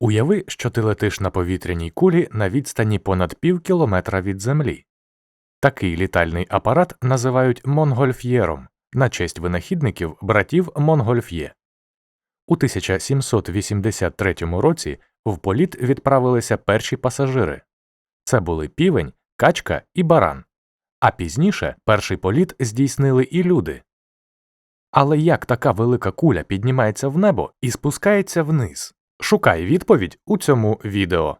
Уяви, що ти летиш на повітряній кулі на відстані понад пів кілометра від землі. Такий літальний апарат називають Монгольф'єром на честь винахідників братів Монгольф'є. У 1783 році в політ відправилися перші пасажири. Це були півень, качка і баран. А пізніше перший політ здійснили і люди. Але як така велика куля піднімається в небо і спускається вниз? Шукай відповідь у цьому відео.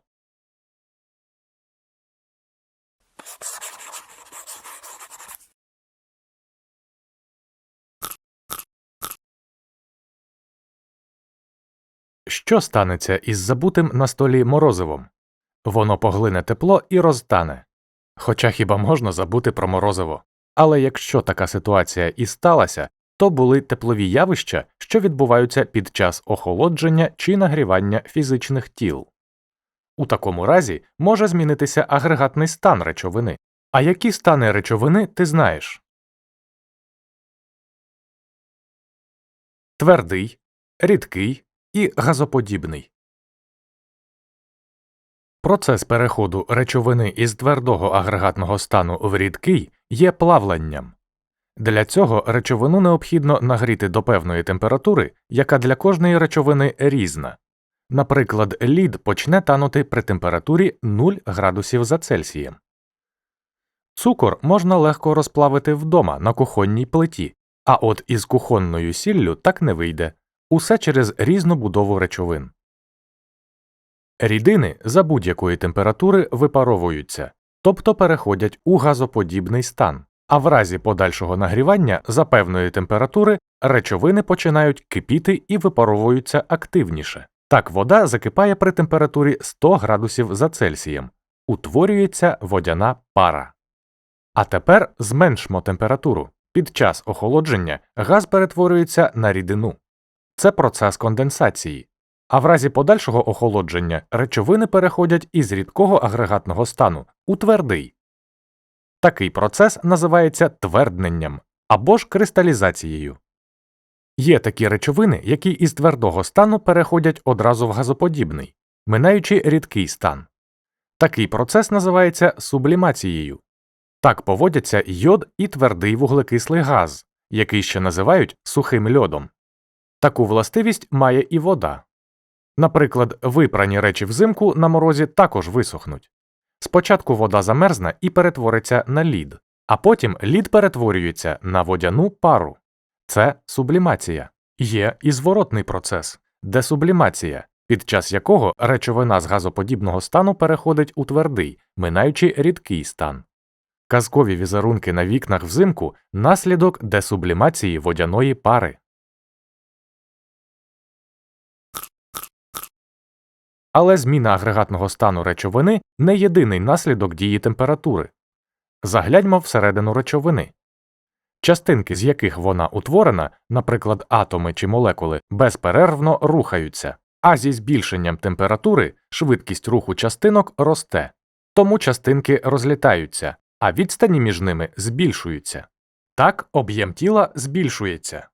Що станеться із забутим на столі морозивом? Воно поглине тепло і розтане. Хоча хіба можна забути про морозиво? Але якщо така ситуація і сталася, то були теплові явища, що відбуваються під час охолодження чи нагрівання фізичних тіл. У такому разі може змінитися агрегатний стан речовини. А які стани речовини ти знаєш? Твердий, рідкий і газоподібний. Процес переходу речовини із твердого агрегатного стану в рідкий є плавленням. Для цього речовину необхідно нагріти до певної температури, яка для кожної речовини різна. Наприклад, лід почне танути при температурі 0 градусів за Цельсієм. Цукор можна легко розплавити вдома на кухонній плиті, а от із кухонною сіллю так не вийде усе через різну будову речовин. Рідини за будь-якої температури випаровуються, тобто переходять у газоподібний стан, а в разі подальшого нагрівання за певної температури речовини починають кипіти і випаровуються активніше. Так вода закипає при температурі 100 градусів за Цельсієм, утворюється водяна пара. А тепер зменшмо температуру. Під час охолодження газ перетворюється на рідину. Це процес конденсації. А в разі подальшого охолодження речовини переходять із рідкого агрегатного стану у твердий. Такий процес називається твердненням або ж кристалізацією. Є такі речовини, які із твердого стану переходять одразу в газоподібний, минаючи рідкий стан. Такий процес називається сублімацією. Так поводяться йод і твердий вуглекислий газ, який ще називають сухим льодом. Таку властивість має і вода. Наприклад, випрані речі взимку на морозі також висохнуть. Спочатку вода замерзне і перетвориться на лід, а потім лід перетворюється на водяну пару. Це сублімація. Є і зворотний процес десублімація, під час якого речовина з газоподібного стану переходить у твердий, минаючи рідкий стан. Казкові візерунки на вікнах взимку наслідок десублімації водяної пари. Але зміна агрегатного стану речовини не єдиний наслідок дії температури. Загляньмо всередину речовини. Частинки, з яких вона утворена, наприклад, атоми чи молекули, безперервно рухаються, а зі збільшенням температури швидкість руху частинок росте, тому частинки розлітаються, а відстані між ними збільшуються. Так об'єм тіла збільшується.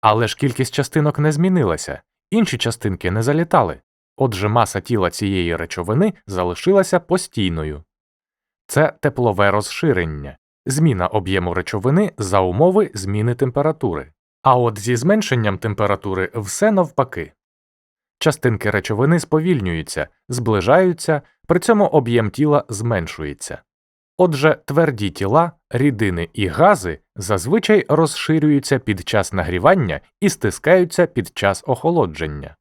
Але ж кількість частинок не змінилася, інші частинки не залітали. Отже, маса тіла цієї речовини залишилася постійною. Це теплове розширення, зміна об'єму речовини за умови зміни температури. А от зі зменшенням температури все навпаки. Частинки речовини сповільнюються, зближаються, при цьому об'єм тіла зменшується. Отже, тверді тіла, рідини і гази зазвичай розширюються під час нагрівання і стискаються під час охолодження.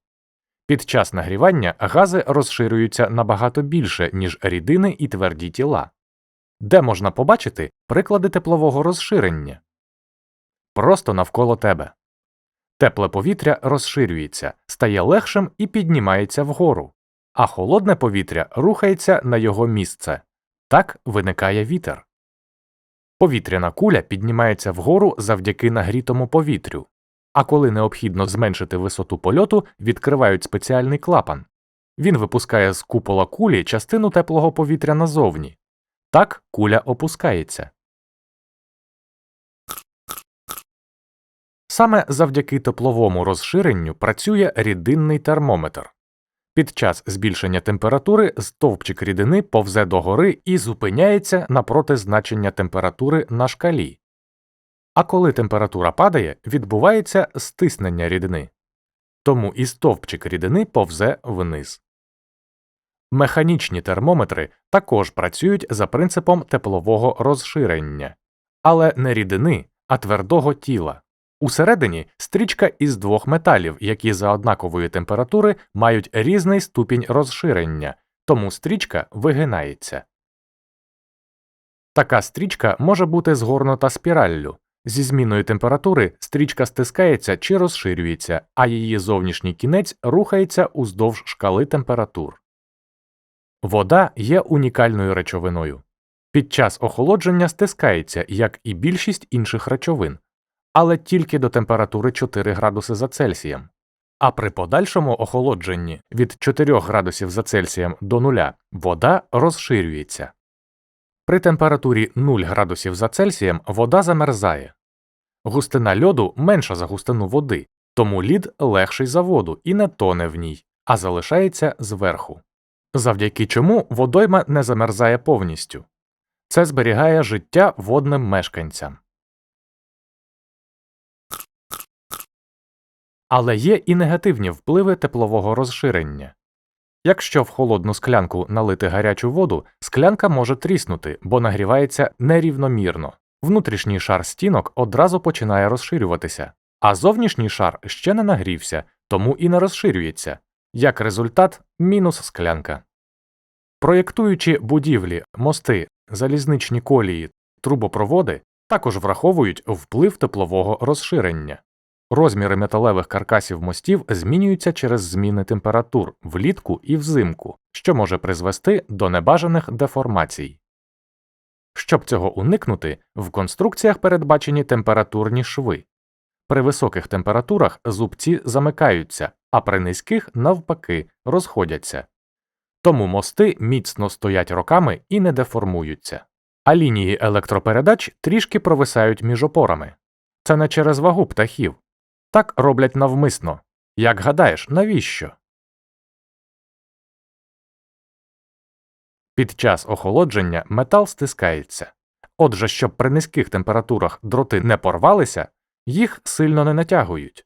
Під час нагрівання гази розширюються набагато більше, ніж рідини і тверді тіла. Де можна побачити приклади теплового розширення? Просто навколо тебе. Тепле повітря розширюється, стає легшим і піднімається вгору, а холодне повітря рухається на його місце. Так виникає вітер. Повітряна куля піднімається вгору завдяки нагрітому повітрю, а коли необхідно зменшити висоту польоту, відкривають спеціальний клапан. Він випускає з купола кулі частину теплого повітря назовні. Так куля опускається. Саме завдяки тепловому розширенню працює рідинний термометр. Під час збільшення температури стовпчик рідини повзе догори і зупиняється напроти значення температури на шкалі. А коли температура падає, відбувається стиснення рідини. Тому і стовпчик рідини повзе вниз. Механічні термометри також працюють за принципом теплового розширення, але не рідини, а твердого тіла. Усередині стрічка із двох металів, які за однакової температури мають різний ступінь розширення, тому стрічка вигинається. Така стрічка може бути згорнута спіраллю. Зі зміною температури стрічка стискається чи розширюється, а її зовнішній кінець рухається уздовж шкали температур. Вода є унікальною речовиною. Під час охолодження стискається, як і більшість інших речовин, але тільки до температури 4 градуси за Цельсієм. А при подальшому охолодженні від 4 градусів за Цельсієм до нуля вода розширюється. При температурі 0 градусів за Цельсієм вода замерзає. Густина льоду менша за густину води, тому лід легший за воду і не тоне в ній, а залишається зверху. Завдяки чому водойма не замерзає повністю. Це зберігає життя водним мешканцям. Але є і негативні впливи теплового розширення. Якщо в холодну склянку налити гарячу воду, склянка може тріснути, бо нагрівається нерівномірно. Внутрішній шар стінок одразу починає розширюватися, а зовнішній шар ще не нагрівся, тому і не розширюється. Як результат мінус склянка. Проєктуючи будівлі, мости, залізничні колії, трубопроводи, також враховують вплив теплового розширення. Розміри металевих каркасів мостів змінюються через зміни температур влітку і взимку, що може призвести до небажаних деформацій. Щоб цього уникнути, в конструкціях передбачені температурні шви. При високих температурах зубці замикаються, а при низьких, навпаки, розходяться. Тому мости міцно стоять роками і не деформуються, а лінії електропередач трішки провисають між опорами. Це не через вагу птахів. Так роблять навмисно. Як гадаєш, навіщо? Під час охолодження метал стискається. Отже, щоб при низьких температурах дроти не порвалися, їх сильно не натягують.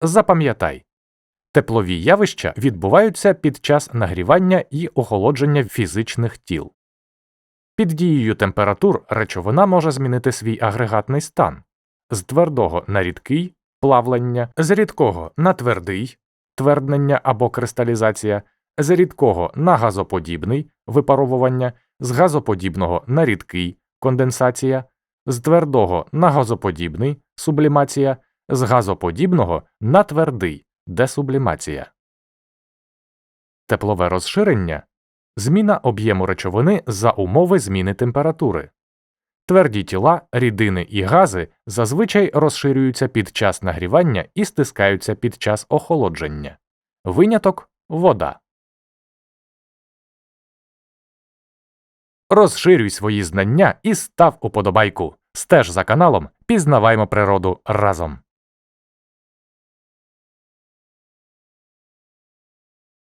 Запам'ятай теплові явища відбуваються під час нагрівання і охолодження фізичних тіл. Під дією температур речовина може змінити свій агрегатний стан з твердого на рідкий плавлення, з рідкого на твердий тверднення або кристалізація, з рідкого на газоподібний випаровування, з газоподібного на рідкий конденсація, з твердого на газоподібний сублімація, з газоподібного на твердий десублімація. Теплове розширення зміна об'єму речовини за умови зміни температури. Тверді тіла, рідини і гази зазвичай розширюються під час нагрівання і стискаються під час охолодження. Виняток вода. Розширюй свої знання і став уподобайку. Стеж за каналом, пізнаваймо природу разом.